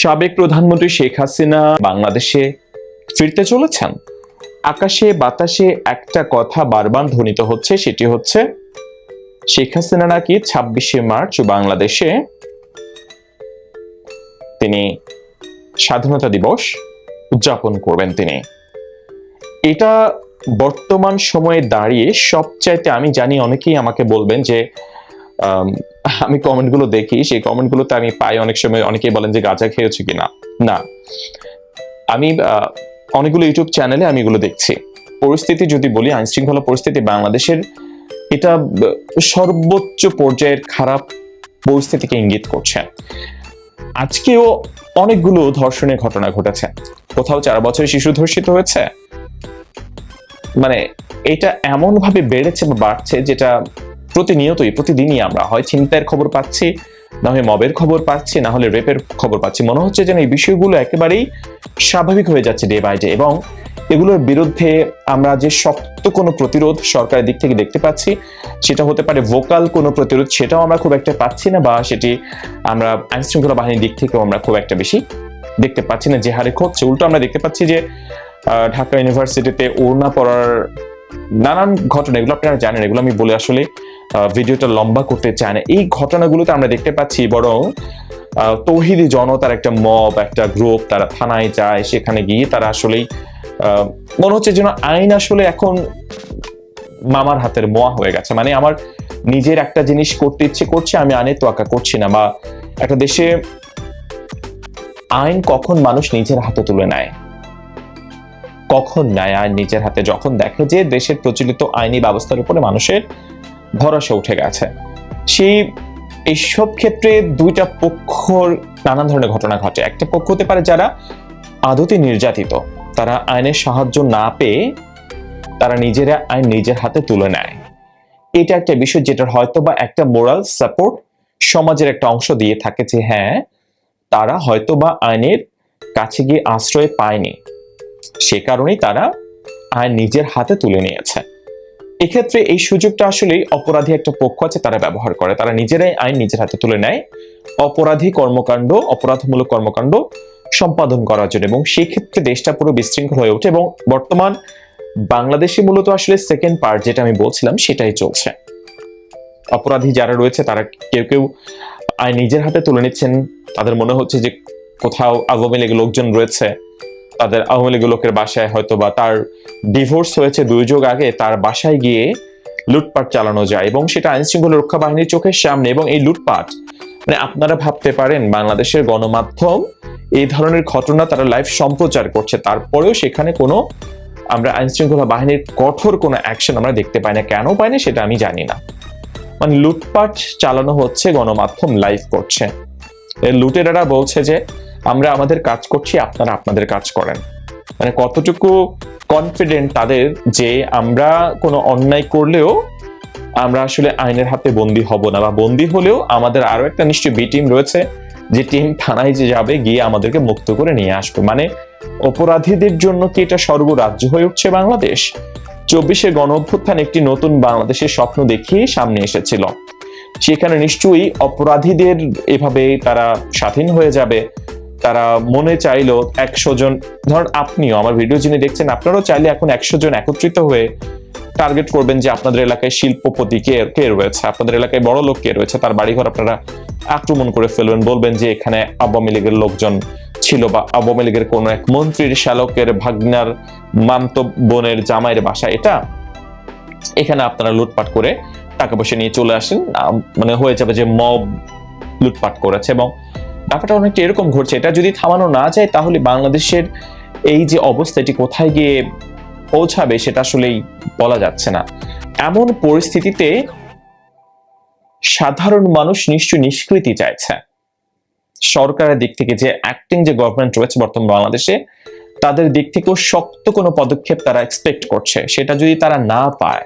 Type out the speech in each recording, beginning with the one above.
সাবেক প্রধানমন্ত্রী শেখ হাসিনা বাংলাদেশে ফিরতে চলেছেন? আকাশে, বাতাসে একটা কথা বারবার ধ্বনিত হচ্ছে, সেটি হচ্ছে, শেখ হাসিনা নাকি ছাব্বিশে মার্চ বাংলাদেশে তিনি স্বাধীনতা দিবস উদযাপন করবেন তিনি। এটা বর্তমান সময়ে দাঁড়িয়ে সবচাইতে আমি জানি, অনেকেই আমাকে বলবেন যে আম, কমেন্টগুলো দেখি সেই কমেন্টগুলোতে আমি পাই অনেক সময় অনেকেই বলেন যে গাঁজা খেয়েছো কিনা? না। আমি অনেকগুলো ইউটিউব চ্যানেলে আমি এগুলো দেখছি। পরিস্থিতি যদি বলি আইন শৃঙ্খলা পরিস্থিতি বাংলাদেশের এটা সর্বোচ্চ পর্যায়ের খারাপ পরিস্থিতিকে ইঙ্গিত করছে। আজকেও অনেকগুলো ধর্ষণের ঘটনা ঘটেছে। কোথাও চার বছরের শিশু ধর্ষিত হয়েছে। মানে এটা এমন ভাবে বেড়েছে বা বাড়ছে যেটা প্রতিনিয়তই, প্রতিদিনই আমরা হয় ছিনতাইয়ের খবর পাচ্ছি, না হয় মবের খবর পাচ্ছি, না হলে রেপের খবর পাচ্ছি। মনে হচ্ছে যেন এই বিষয়গুলো একেবারেই স্বাভাবিক হয়ে যাচ্ছে ডে বাই ডে এবং এগুলোর বিরুদ্ধে আমরা যে শক্ত কোনো প্রতিরোধ সরকারের দিক থেকে দেখতে পাচ্ছি, সেটা হতে পারে ভোকাল কোনো প্রতিরোধ, সেটাও আমরা খুব একটা পাচ্ছি না বা সেটি আমরা আইন শৃঙ্খলা বাহিনীর দিক থেকেও আমরা খুব একটা বেশি দেখতে পাচ্ছি না। যে হারে ঘটছে উল্টো আমরা দেখতে পাচ্ছি যে ঢাকা ইউনিভার্সিটিতে ওড়না পড়ার নানান ঘটনা, এগুলো আপনারা জানেন, এগুলো আমি বলে আসলে ভিডিওটা লম্বা করতে চায় না। এই ঘটনাগুলোতে আমরা দেখতে পাচ্ছি বরং তৌহিদি জনতার একটা মব, একটা গ্রুপ, তারা থানায় যায়, সেখানে গিয়ে তারা আসলেই মনে হচ্ছে যেন আইন আসলে এখন মামার হাতের মোয়া হয়ে গেছে। মানে আমার নিজের একটা জিনিস করতে ইচ্ছে করছে, আমি আইনের তোয়াক্কা করছি না বা একটা দেশে আইন কখন মানুষ নিজের হাতে তুলে নেয়? কখন নেয় আইন নিজের হাতে? যখন দেখে যে দেশের প্রচলিত আইনি ব্যবস্থার উপরে মানুষের ভরসা উঠে গেছে। সেই এইসব ক্ষেত্রে দুইটা পক্ষর নানান ধরনের ঘটনা ঘটে। একটা পক্ষ হতে পারে যারা আদতে নির্যাতিত, তারা আইনের সাহায্য না পেয়ে তারা নিজেরা আইন নিজের হাতে তুলে নেয়। এটা একটা বিষয় যেটার হয়তো বা একটা মোরাল সাপোর্ট সমাজের একটা অংশ দিয়ে থাকে যে হ্যাঁ তারা হয়তো বা আইনের কাছে গিয়ে আশ্রয় পায়নি। সে কারণেই তারা আইন নিজের হাতে তুলে নিয়েছে। এক্ষেত্রে এই সুযোগটা আসলে অপরাধী একটা পক্ষ আছে, তারা ব্যবহার করে। তারা নিজেরাই আইন নিজের হাতে তুলে নেয়। অপরাধী কর্মকাণ্ড, অপরাধমূলক কর্মকাণ্ড সম্পাদন করার জন্য এবং সেই ক্ষেত্রে দেশটা পুরো বিশৃঙ্খল হয়ে ওঠে এবং বর্তমান বাংলাদেশে মূলত আসলে সেকেন্ড পার্ট যেটা আমি বলছিলাম, সেটাই চলছে। অপরাধী যারা রয়েছে, তারা কেউ কেউ আইন নিজের হাতে তুলে নিচ্ছেন। তাদের মনে হচ্ছে যে কোথাও লীগের লোকজন রয়েছে। তাদের আওয়ামী লীগের লোকের বাসায় হয়তো বা তার ডিভোর্স হয়েছে দুই যুগ আগে, তার বাসায় গিয়ে লুটপাট চালানো যায় এবং সেটা আইন শৃঙ্খলা রক্ষা বাহিনীর চোখের সামনে এবং এই লুটপাট মানে আপনারা ভাবতে পারেন বাংলাদেশের গণমাধ্যম এই ধরনের ঘটনা তারা লাইভ সম্প্রচার করছে, তারপরেও সেখানে কোনো আমরা আইন শৃঙ্খলা বাহিনীর কঠোর কোনো অ্যাকশন আমরা দেখতে পাই না। কেন পাই না সেটা আমি জানি না। মানে লুটপাট চালানো হচ্ছে, গণমাধ্যম লাইভ করছে। লুটেরারা বলছে যে আমরা আমাদের কাজ করছি, আপনারা আপনাদের কাজ করেন। মানে কতটুকু কনফিডেন্ট তাদের যে আমরা কোনো অন্যায় করলেও আমরা আসলে আইনের হাতে বন্দি হব না বা বন্দি হলেও আমাদের আরও একটা নিশ্চয়ই বি টিম রয়েছে, যে টিম থানায় যে যাবে গিয়ে আমাদেরকে মুক্ত করে নিয়ে আসবে। মানে অপরাধীদের জন্য কি এটা স্বর্গরাজ্য হয়ে উঠছে বাংলাদেশ? চব্বিশে গণ অভ্যুত্থান একটি নতুন বাংলাদেশের স্বপ্ন দেখিয়ে সামনে এসেছিল। সেখানে নিশ্চয়ই অপরাধীদের এভাবে তারা স্বাধীন হয়ে যাবে। তারা মনে চাইলো একশো জন। ধরুন আপনিও আমার ভিডিও যিনি দেখছেন, আপনারাও চাইলে এখন একশো জন একত্রিত হয়ে টার্গেট করবেন যে আপনাদের এলাকায় শিল্পপতি কে কে রয়েছে, আপনাদের এলাকায় বড় লোক কে রয়েছে, তার বাড়িঘর আপনারা আক্রমণ করে ফেলবেন, বলবেন যে এখানে আওয়ামী লীগের লোকজন ছিল বা আওয়ামী লীগের কোন এক মন্ত্রীর শালকের ভাগ্নার মামত বোনের জামাইয়ের বাসা এটা। এখানে আপনারা লুটপাট করে টাকা পয়সা নিয়ে চলে আসেন মানে হয়ে যাবে যে মব লুটপাট করেছে এবং ব্যাপারটা অনেকটা এরকম ঘটছে। এটা যদি থামানো না যায়, তাহলে বাংলাদেশের এই যে অবস্থা, এটি কোথায় গিয়ে পৌঁছাবে সেটা আসলেই বলা যাচ্ছে না। এমন পরিস্থিতিতে সাধারণ মানুষ নিশ্চয়ই নিষ্কৃতি চাইছে। সরকারের দিক থেকে যে অ্যাক্টিং যে গভর্নমেন্ট রয়েছে বর্তমান বাংলাদেশে, তাদের দিক থেকেও শক্ত কোনো পদক্ষেপ তারা এক্সপেক্ট করছে। সেটা যদি তারা না পায়,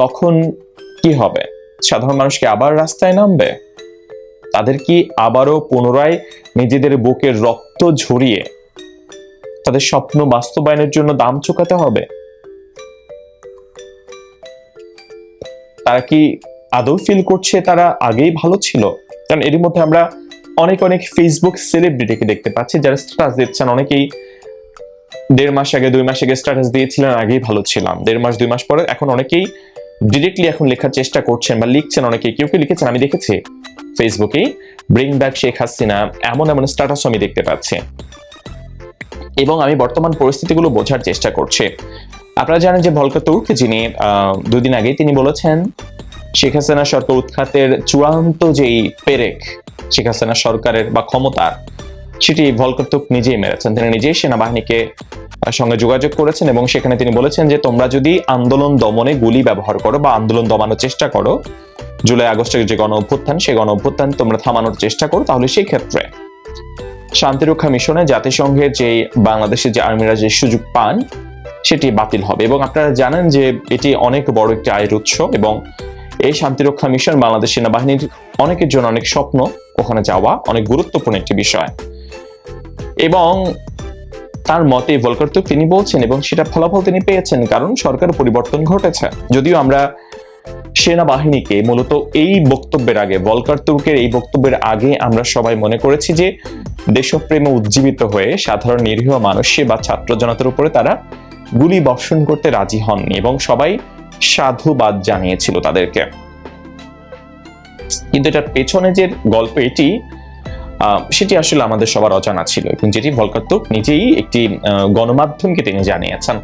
তখন কি হবে? সাধারণ মানুষকে আবার রাস্তায় নামবে? তাদের কি আবারও পুনরায় নিজেদের বুকের রক্ত ঝরিয়ে তাদের স্বপ্ন বাস্তবায়নের জন্য দাম চুকাতে হবে? তারা কি আদৌ ফিল করছে তারা আগেই ভালো ছিল? কারণ এরই মধ্যে আমরা অনেক অনেক ফেসবুক সেলিব্রিটিকে দেখতে পাচ্ছি যারা স্ট্যাটাস দিচ্ছেন। অনেকেই দেড় মাস আগে, দুই মাস আগে স্ট্যাটাস দিয়েছিলেন, আগেই ভালো ছিলাম। দেড় মাস, দুই মাস পরে এখন অনেকেই ডিরেক্টলি এখন লেখার চেষ্টা করছেন বা লিখছেন। অনেকে কেউ কেউ লিখেছেন? আমি দেখেছি। ফেসবুকে ব্রিং ব্যাক শেখ হাসিনা এমন এমন স্ট্যাটাস আমি দেখতে পাচ্ছি। এবং আমি বর্তমান পরিস্থিতিগুলো বোঝার চেষ্টা করছি। আপনারা জানেন যে ভলকা তুর্ক যিনি দুদিন আগে তিনি বলেছেন শেখ হাসিনা সরকার উৎখাতের চূড়ান্ত যেই পেরেক শেখ হাসিনা সরকারের বা ক্ষমতার, সেটি ভলকা তুর্ক নিজেই মেরেছেন। তিনি নিজেই সেনাবাহিনীকে সঙ্গে যোগাযোগ করেছেন এবং সেখানে তিনি বলেছেন যে তোমরা যদি আন্দোলন দমনে গুলি ব্যবহার করো বা আন্দোলন দমানোর চেষ্টা করো জুলাই আগস্টের যে গণ অভ্যুত্থান, সেই গণ অভ্যুত্থান তোমরা থামানোর চেষ্টা করো তাহলে সেই ক্ষেত্রে শান্তিরক্ষা মিশনে জাতিসংঘের যে বাংলাদেশের যে আর্মিরা যে সুযোগ পান, সেটি বাতিল হবে। এবং আপনারা জানেন যে এটি অনেক বড় একটি আয়ের উৎস এবং এই শান্তিরক্ষা মিশন বাংলাদেশ সেনাবাহিনীর অনেকের জন্য অনেক স্বপ্ন ওখানে যাওয়া অনেক গুরুত্বপূর্ণ একটি বিষয়। এবং তার মতে ভলকার তো তিনি বলছেন এবং সেটা ফলাফল তিনি পেয়েছেন কারণ সরকার পরিবর্তন ঘটেছে। যদিও আমরা সেনাবাহিনীকে মূলত এই বক্তব্যের আগে ভলকার তুর্কের এই বক্তব্যের আগে আমরা সবাই মনে করেছি যে দেশপ্রেমে উজ্জীবিত হয়ে সাধারণ নিরীহ মানুষে বা ছাত্র জনতার উপরে তারা গুলি বর্ষণ করতে রাজি হননি এবং সবাই সাধুবাদ জানিয়েছিল তাদেরকে। কিন্তু এটার পেছনে যে গল্প এটি সেটি আসলে আমাদের সবার অজানা ছিল। এবং যেটি ভলকাত্তুক নিজেই একটি গণমাধ্যমকে তিনি জানিয়েছেন।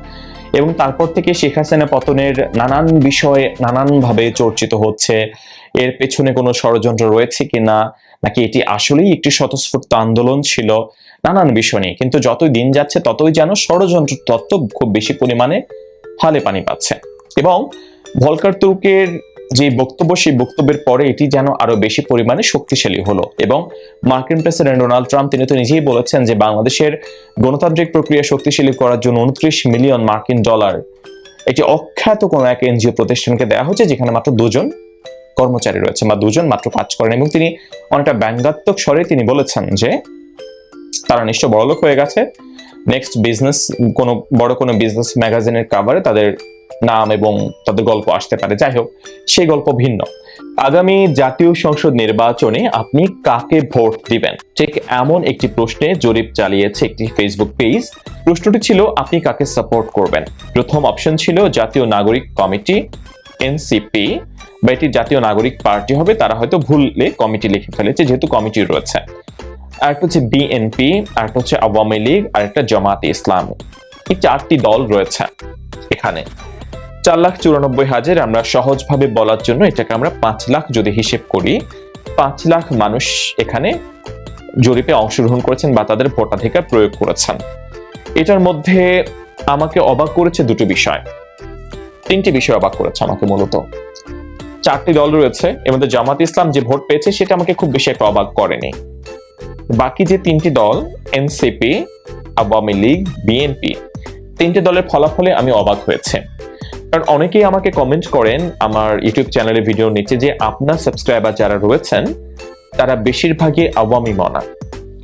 এবং তারপর থেকে শেখ হাসিনা পতনের নানান বিষয়ে নানানভাবে চর্চিত হচ্ছে। এর পেছনে কোনো ষড়যন্ত্র রয়েছে কিনা, নাকি এটি আসলেই একটি স্বতঃস্ফূর্ত আন্দোলন ছিল, নানান বিষয় নিয়ে। কিন্তু যতই দিন যাচ্ছে, ততই যেন ষড়যন্ত্র তত্ত্ব খুব বেশি পরিমাণে হালে পানি পাচ্ছে। এবং ভলকার তুর্কের যে বক্তব্য, সেই বক্তব্যের পরে এটি যেন আরও বেশি পরিমাণে শক্তিশালী হলো। এবং মার্কিন প্রেসিডেন্ট ডোনাল্ড ট্রাম্প তিনি তো নিজেই বলেছেন যে বাংলাদেশের গণতান্ত্রিক প্রক্রিয়া শক্তিশালী করার জন্য উনত্রিশ মিলিয়ন মার্কিন ডলার একটি অখ্যাত কোনো এক এনজিও প্রতিষ্ঠানকে দেওয়া হচ্ছে, যেখানে মাত্র দুজন কর্মচারী রয়েছে বা দুজন মাত্র কাজ করেন। এবং তিনি অনেকটা ব্যঙ্গাত্মক স্বরে তিনি বলেছেন যে তারা নিশ্চয় বড়লোক হয়ে গেছে। নেক্সট বিজনেস কোনো বড় কোনো বিজনেস ম্যাগাজিনের কাভারে তাদের নাম এবং তাদের গল্প আসতে পারে। যাই হোক, সেই গল্প ভিন্ন। আগামী জাতীয় সংসদ নির্বাচনে আপনি কাকে ভোট দিবেন? ঠিক এমন একটি প্রশ্নে জরিপ চালিয়েছে একটি ফেসবুক পেজ প্রশ্নটি ছিল, আপনি কাকে সাপোর্ট করবেন? প্রথম অপশন ছিল, জাতীয় নাগরিক কমিটি এনসিপি বা এটি জাতীয় নাগরিক পার্টি হবে, তারা হয়তো ভুললে কমিটি লিখে ফেলেছে, যেহেতু কমিটি রয়েছে। আরেকটা হচ্ছে বিএনপি আরেকটা হচ্ছে আওয়ামী লীগ, আরেকটা জামাতে ইসলামী। এই চারটি দল রয়েছে এখানে। চার লাখ চুরানব্বই হাজার আমরা সহজভাবে বলার জন্য এটাকে আমরা পাঁচ লাখ যদি হিসেব করি, পাঁচ লাখ মানুষ এখানে জরিপে অংশগ্রহণ করেছেন বা তাদের ভোটাধিকার প্রয়োগ করেছেন। এটার মধ্যে আমাকে অবাক করেছে দুটো বিষয়। তিনটি বিষয় অবাক করেছে আমাকে মূলত। চারটি দল রয়েছে, এর মধ্যে জামাত ইসলাম যে ভোট পেয়েছে সেটা আমাকে খুব বেশি একটা অবাক করেনি। বাকি যে তিনটি দল, এনসিপি, আওয়ামী লীগ, বিএনপি, তিনটি দলের ফলাফলে আমি অবাক হয়েছে। কারণ অনেকেই আমাকে কমেন্ট করেন আমার ইউটিউব চ্যানেলের ভিডিওর নিচে যে আপনার সাবস্ক্রাইবার যারা রয়েছেন, তারা বেশিরভাগই আওয়ামী মনা।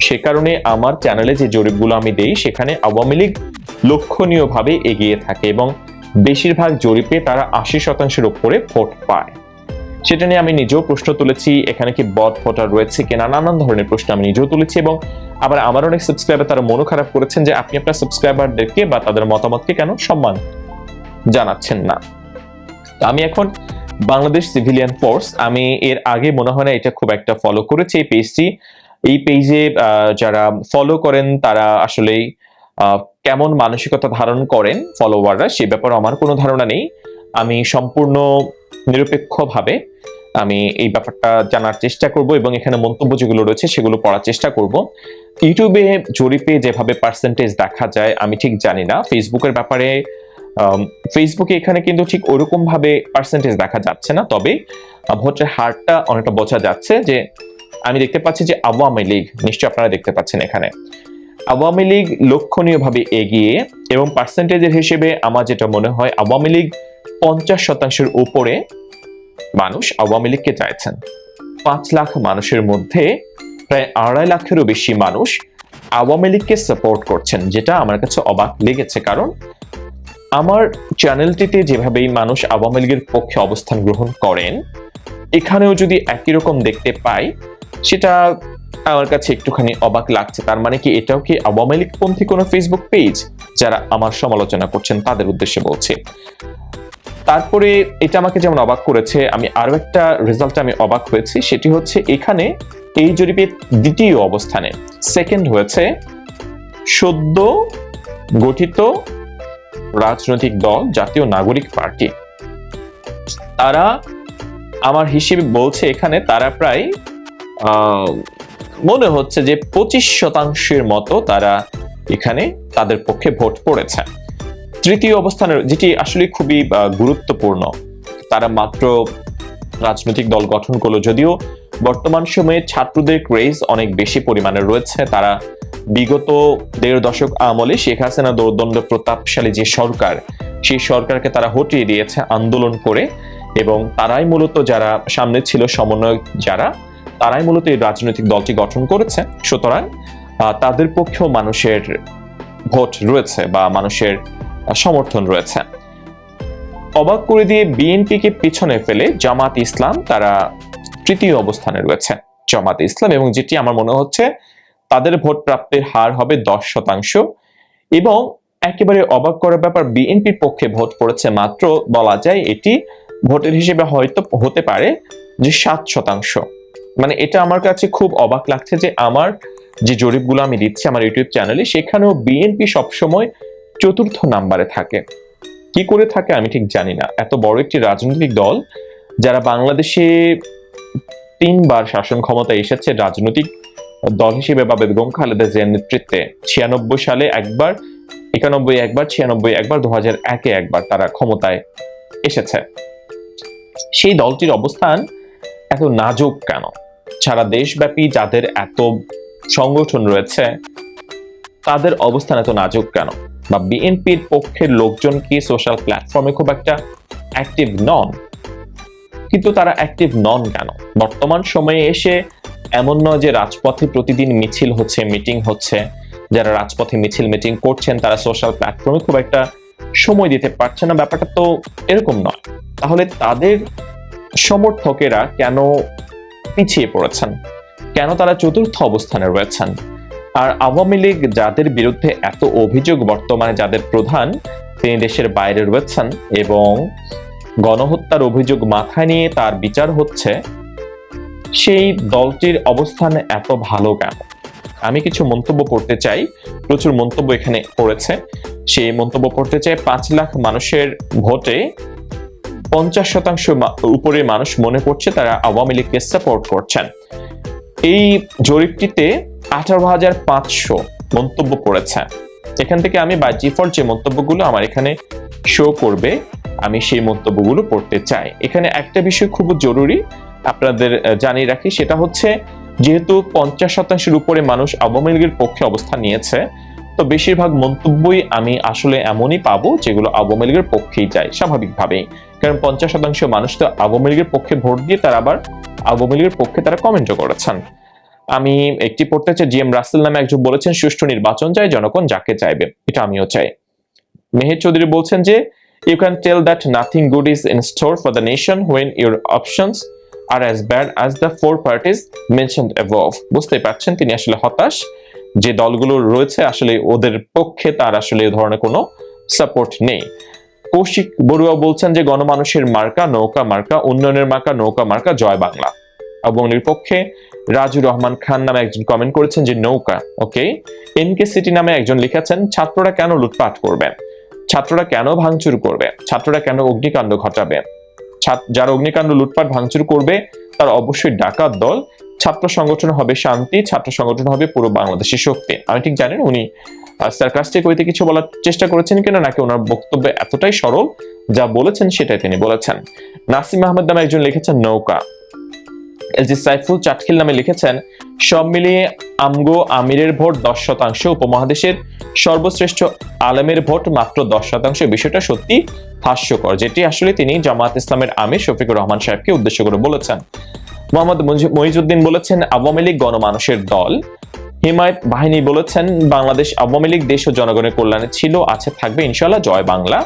সে কারণে আমার চ্যানেলে যে জরিপগুলো আমি দেই, সেখানে আওয়ামী লীগ লক্ষণীয়ভাবে এগিয়ে থাকে এবং বেশিরভাগ জরিপে তারা আশি শতাংশের উপরে ভোট পায়। সেটা নিয়ে আমি নিজেও প্রশ্ন তুলেছি, এখানে কি বট ভোটার রয়েছে কিনা, নানান ধরনের প্রশ্ন আমি নিজেও তুলেছি এবং আবার আমার অনেক সাবস্ক্রাইবার তারা মনো খারাপ করেছেন যে আপনি আপনার সাবস্ক্রাইবারদেরকে বা তাদের মতামতকে কেন সম্মান জানাচ্ছেন না। আমি এখন বাংলাদেশ সিভিলিয়ান ফোর্স, আমি এর আগে মনে হয় না এটা খুব একটা ফলো করেছি এই পেজটি এই পেজে যারা ফলো করেন, তারা আসলেই কেমন মানসিকতা ধারণ করেন ফলোয়াররা সে ব্যাপারে আমার কোনো ধারণা নেই। আমি সম্পূর্ণ নিরপেক্ষভাবে আমি এই ব্যাপারটা জানার চেষ্টা করব এবং এখানে মন্তব্য যেগুলো রয়েছে সেগুলো পড়ার চেষ্টা করব। ইউটিউবে জরিপে যেভাবে পার্সেন্টেজ দেখা যায়, আমি ঠিক জানি না। ফেসবুকের ব্যাপারে ফেসবুকে এখানে কিন্তু ঠিক ওরকম ভাবে পার্সেন্টেজ দেখা যাচ্ছে না। তবে ভোটের হারটা অনেকটা বোঝা যাচ্ছে যে, আমি দেখতে পাচ্ছি যে আওয়ামী লীগ, নিশ্চয়ই আপনারা দেখতে পাচ্ছেন এখানে, আওয়ামী লীগ লক্ষণীয়ভাবে এগিয়ে এবং পার্সেন্টেজের হিসেবে আমার যেটা মনে হয়, আওয়ামী লীগ পঞ্চাশ শতাংশের উপরে মানুষ আওয়ামী লীগকে চাইছেন। পাঁচ লাখ মানুষের মধ্যে প্রায় আড়াই লাখেরও বেশি মানুষ আওয়ামী লীগকে সাপোর্ট করছেন, যেটা আমার কাছে অবাক লেগেছে। কারণ আমার চ্যানেলটিতে যেভাবেই মানুষ আওয়ামী লীগের পক্ষে অবস্থান গ্রহণ করেন, এখানেও যদি একই রকম দেখতে পাই, সেটা আমার কাছে একটুখানি অবাক লাগছে। তার মানে কি এটাও কি আওয়ামী লীগপন্থী কোনো ফেসবুক পেজ যারা আমার সমালোচনা করছেন তাদের উদ্দেশ্যে বলছে? তারপরে এটা আমাকে যেমন অবাক করেছে, আমি আরও একটা রেজাল্টে আমি অবাক হয়েছি, সেটি হচ্ছে এখানে এই জরিপের দ্বিতীয় অবস্থানে। সেকেন্ড হয়েছে, সদ্য গঠিত রাজনৈতিক দল, জাতীয় নাগরিক পার্টি। তারা আমার হিসেবে বলছে এখানে তারা প্রায় মনে হচ্ছে যে পঁচিশ শতাংশের মতো তারা এখানে তাদের পক্ষে ভোট পড়েছে। তৃতীয় অবস্থানের যেটি আসলে খুবই গুরুত্বপূর্ণ। তারা মাত্র রাজনৈতিক দল গঠন করল, যদিও বর্তমান সময়ে ছাত্রদের ক্রেজ অনেক বেশি পরিমাণে রয়েছে। তারা বিগত দেড় দশক আমলে শেখ হাসিনা দৌর্দণ্ড প্রতাপশালী যে সরকার, সেই সরকারকে তারা হটিয়ে দিয়েছে আন্দোলন করে এবং তারাই মূলত যারা সামনে ছিল সমন্বয়ক যারা, তারাই মূলত এই রাজনৈতিক দলটি গঠন করেছে। সুতরাং তাদের পক্ষেও মানুষের ভোট রয়েছে বা মানুষের সমর্থন রয়েছে। অবাক করে দিয়ে বিএনপিকে পিছনে ফেলে জামাত ইসলাম তারা তৃতীয় অবস্থানে রয়েছে। জামাত ইসলাম এবং যেটি আমার মনে হচ্ছে তাদের ভোট প্রাপ্তির হার হবে দশ শতাংশ এবং একেবারে অবাক করার ব্যাপার, বিএনপির পক্ষে ভোট পড়েছে মাত্র, বলা যায় এটি ভোটের হিসেবে হয়তো হতে পারে যে সাত শতাংশ। মানে এটা আমার কাছে খুব অবাক লাগছে যে আমার যে জরিপগুলো আমি দিচ্ছি আমার ইউটিউব চ্যানেলে, সেখানেও বিএনপি সবসময় চতুর্থ নাম্বারে থাকে। কি করে থাকে আমি ঠিক জানি না। এত বড় একটি রাজনৈতিক দল যারা বাংলাদেশে তিনবার শাসন ক্ষমতায় এসেছে, রাজনৈতিক দল হিসেবে বা বেগম খালেদা জিয়ার নেতৃত্বে। ছিয়ানব্বই সালে একবার, একানব্বই একবার, ছিয়ানব্বই একবার দু হাজার একে একবার তারা ক্ষমতায় এসেছে। সেই দলটির অবস্থান এত নাজুক কেন? সারা দেশব্যাপী যাদের এত সংগঠন রয়েছে, তাদের অবস্থান এত নাজুক কেন? বা বিএনপির পক্ষের লোকজন কি সোশ্যাল প্ল্যাটফর্মে খুব একটা অ্যাক্টিভ নন? কিন্তু তারা অ্যাক্টিভ নন কেন? বর্তমান সময়ে এসে এমন নয় যে রাজপথে প্রতিদিন মিছিল হচ্ছে মিটিং হচ্ছে। যারা রাজপথে মিছিল মিটিং করছেন, তারা সোশ্যাল প্ল্যাটফর্মে খুব একটা সময় দিতে পারছে না। ব্যাপারটা তো এরকম নয়। তাহলে তাদের সমর্থকেরা কেন পিছিয়ে পড়েছেন? কেন তারা চতুর্থ অবস্থানে রয়েছেন? আর আওয়ামী লীগ যাদের বিরুদ্ধে এত অভিযোগ বর্তমানে যাদের প্রধান, তিনি দেশের বাইরে রয়েছেন এবং গণহত্যার অভিযোগ মাথায় নিয়ে তার বিচার হচ্ছে সেই দলটির অবস্থান এত ভালো কেন? আমি কিছু মন্তব্য পড়তে চাই। প্রচুর মন্তব্য এখানে পড়েছে সেই মন্তব্য পড়তে চাই পাঁচ লাখ মানুষের ভোটে পঞ্চাশ শতাংশ উপরে মানুষ মনে করছে তারা আওয়ামী লীগকে সাপোর্ট করছেন। এই জরিপটিতে আঠারো হাজার পাঁচশো মন্তব্য পড়েছে এখান থেকে আমি বাই ডিফল্ট যে মন্তব্যগুলো আমার এখানে শো করবে, আমি সেই মন্তব্যগুলো পড়তে চাই। এখানে একটা বিষয় খুব জরুরি আপনাদের জানিয়ে রাখি, সেটা হচ্ছে যেহেতু পঞ্চাশ শতাংশের উপরে মানুষ আওয়ামী লীগের পক্ষে অবস্থান নিয়েছে, তো বেশিরভাগ মন্তব্যই আমি আসলে এমনই পাবো যেগুলো আওয়ামী লীগের পক্ষেই যায়, স্বাভাবিকভাবেই। কারণ পঞ্চাশ শতাংশ মানুষ তো আওয়ামী লীগের পক্ষে ভোট দিয়ে তারা আবার আওয়ামী লীগের পক্ষে তারা কমেন্টও করেছেন। আমি একটি পড়তে চাই, জি এম রাসেল নামে একজন বলেছেন, সুষ্ঠু নির্বাচন চাই, জনগণ যাকে চাইবে। এটা আমিও চাই। মেহের চৌধুরী বলছেন যে you can tell that nothing good is in store for the nation when your options are as bad as the four parties mention above বুঝতেই পারছেন, তিনি আসলে হতাশ। যে দলগুলো রয়েছে, আসলে ওদের পক্ষে তার আসলে এ ধরনের কোনো সাপোর্ট নেই। কৌশিক বড়ুয়া বলছেন যে, গণমানুষের মার্কা, নৌকা মার্কা, উন্নয়নের মার্কা, নৌকা মার্কা, জয় বাংলা। এবং পক্ষে রাজু রহমান খান নামে একজন কমেন্ট করেছেন যে, নৌকা ওকে এম কে সিটি নামে একজন লিখেছেন, ছাত্ররা কেন লুটপাট করবে? ছাত্ররা কেন ভাঙচুর করবে? ছাত্ররা কেন অগ্নিকাণ্ড ঘটাবে? যারা অগ্নিকাণ্ড লুটপাট ভাঙচুর করবে, তার অবশ্যই ডাকাত দল। ছাত্র সংগঠন হবে শান্তি, ছাত্র সংগঠন হবে পুরো বাংলাদেশের শক্তি। আমি ঠিক জানেন, উনি সার্কাস্টিক হইতে কিছু বলার চেষ্টা করেছেন কিনা, নাকি ওনার বক্তব্য এতটাই সরল, যা বলেছেন সেটাই তিনি বলেছেন। নাসিম আহমেদ নামে একজন লিখেছেন নৌকা। এলজি সাইফুল চাটখিল নামে লিখেছেন, সব মিলিয়ে আমগো আমিরের ভোট দশ শতাংশ, উপমহাদেশের সর্বশ্রেষ্ঠ আলেমের ভোট মাত্র দশ শতাংশ। বিষয়টা সত্যি হাস্যকর, যেটি আসলে তিনি জামাত ইসলামের আমির শফিকুর রহমান সাহেবকে উদ্দেশ্য করে বলেছেন। মোহাম্মদ মহিজুদ্দিন বলেছেন, আওয়ামী লীগ গণমানুষের দল। হিমায়ত বাহিনী বলেছেন, বাংলাদেশ আওয়ামী লীগ দেশ ও জনগণের কল্যাণে ছিল, আছে, থাকবে ইনশাল্লাহ জয় বাংলা।